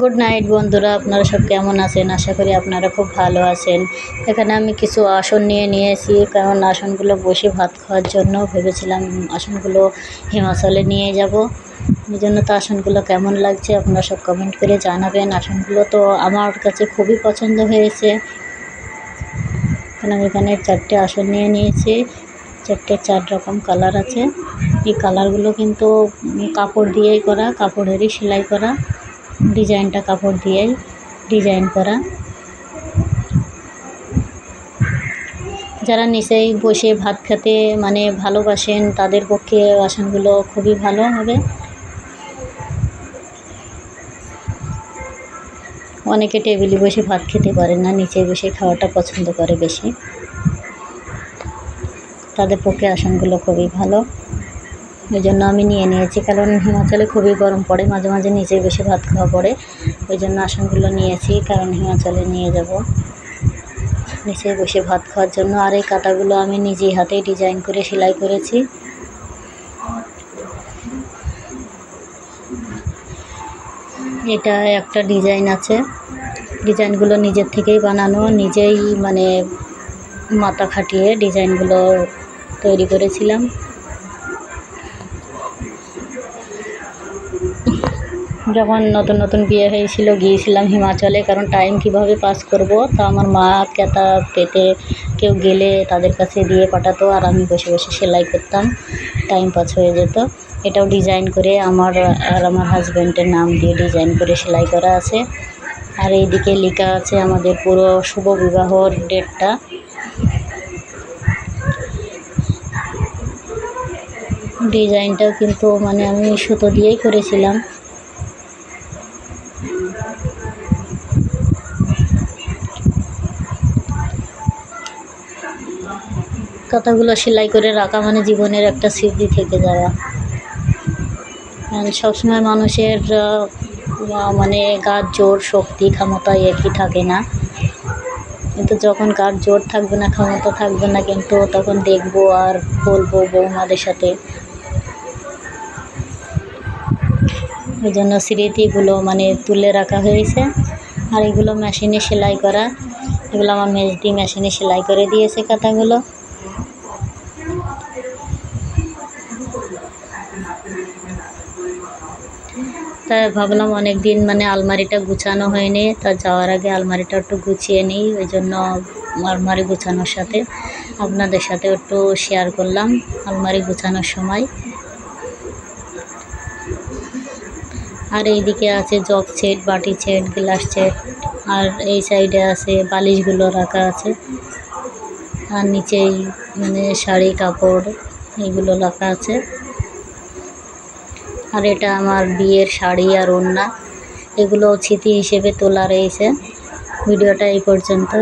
Good night বন্ধুরা। আপনারা সব কেমন আছেন? আশা করি আপনারা খুব ভালো আছেন। এখানে আমি কিছু আসন নিয়ে নিয়েছি, কারণ আসনগুলো বসে ভাত খাওয়ার জন্য ভেবেছিলাম আসনগুলো হিমাচলে নিয়ে যাব। এই জন্য তো আসনগুলো কেমন লাগছে আপনারা সব কমেন্ট করে জানাবেন। আসনগুলো তো আমার কাছে খুবই পছন্দ হয়েছে। কারণ আমি এখানে চারটে আসন নিয়ে নিয়েছি। চারটে চার রকম কালার আছে। এই কালারগুলো কিন্তু কাপড় দিয়েই করা, কাপড়েরই সেলাই করা, ডিজাইনটা কাপড় দিয়েই ডিজাইন করা। যারা নিচেই বসে ভাত খেতে মানে ভালোবাসেন, তাদের পক্ষে আসনগুলো খুবই ভালো হবে। অনেকে টেবিলে বসে ভাত খেতে পারে না, নিচে বসে খাওয়াটা পছন্দ করে বেশি। তাদের পক্ষে আসনগুলো খুবই ভালো। ওই জন্য আমি নিয়ে নিয়েছি, কারণ হিমাচলে খুবই গরম পড়ে, মাঝে মাঝে নিচে বসে ভাত খাওয়া পড়ে। ওই জন্য আসনগুলো নিয়েছি, কারণ হিমাচলে নিয়ে যাব। নিচে বসে ভাত খাওয়ার জন্য, আর এই কাটাগুলো আমি নিজেই হাতেই ডিজাইন করে সেলাই করেছি। এটা একটা ডিজাইন আছে। ডিজাইনগুলো নিজের থেকেই বানানো, নিজেই মানে মাথা খাটিয়ে ডিজাইনগুলো তৈরি করেছিলাম। যখন নতুন নতুন বিয়ে হয়েছিল, গিয়েছিলাম হিমাচলে, কারণ টাইম কীভাবে পাস করব? তা আমার মা কেতা পেতে কেউ গেলে তাদের কাছে দিয়ে পাঠাতো, আর আমি বসে বসে সেলাই করতাম টাইম পাস হয়ে যেত। এটাও ডিজাইন করে আমার আর আমার হাজব্যান্ডের নাম দিয়ে ডিজাইন করে সেলাই করা আছে। আর এইদিকে লেখা আছে আমাদের পুরো শুভ বিবাহর ডেটটা ডিজাইনটাও কিন্তু মানে আমি সুতো দিয়েই করেছিলাম। কথাগুলো সেলাই করে রাখা মানে জীবনের একটা স্মৃতি থেকে যাওয়া। সবসময় মানুষের মানে গার জোর, শক্তি, ক্ষমতা একই থাকে না। কিন্তু যখন কার জোর থাকবে না, ক্ষমতা থাকবে না, কিন্তু তখন দেখব আর বলব বৌমাদের সাথে। ওই জন্য স্মৃতিগুলো মানে তুলে রাখা হয়েছে। আর এগুলো মেশিনে সেলাই করা, এগুলো আমার মেজদি মেশিনে সেলাই করে দিয়েছে কাঁথাগুলো। তাই ভাবলাম অনেক দিন মানে আলমারিটা গুছানো হয়নি, তা যাওয়ার আগে আলমারিটা একটু গুছিয়ে নিই, ওই জন্য আলমারি গুছানোর সাথে আপনাদের সাথে একটু শেয়ার করলাম আলমারি গুছানোর সময়। আর এইদিকে আছে জগ সেট, বাটি সেট, গ্লাস সেট, আর এই সাইডে আছে বালিশগুলো রাখা আছে। আর নিচেই মানে শাড়ি, কাপড় এগুলো রাখা আছে। আর এটা আমার বিয়ের শাড়ি আর ওড়না। এগুলো স্মৃতি হিসেবে তোলা রয়েছে। ভিডিওটা এই পর্যন্ত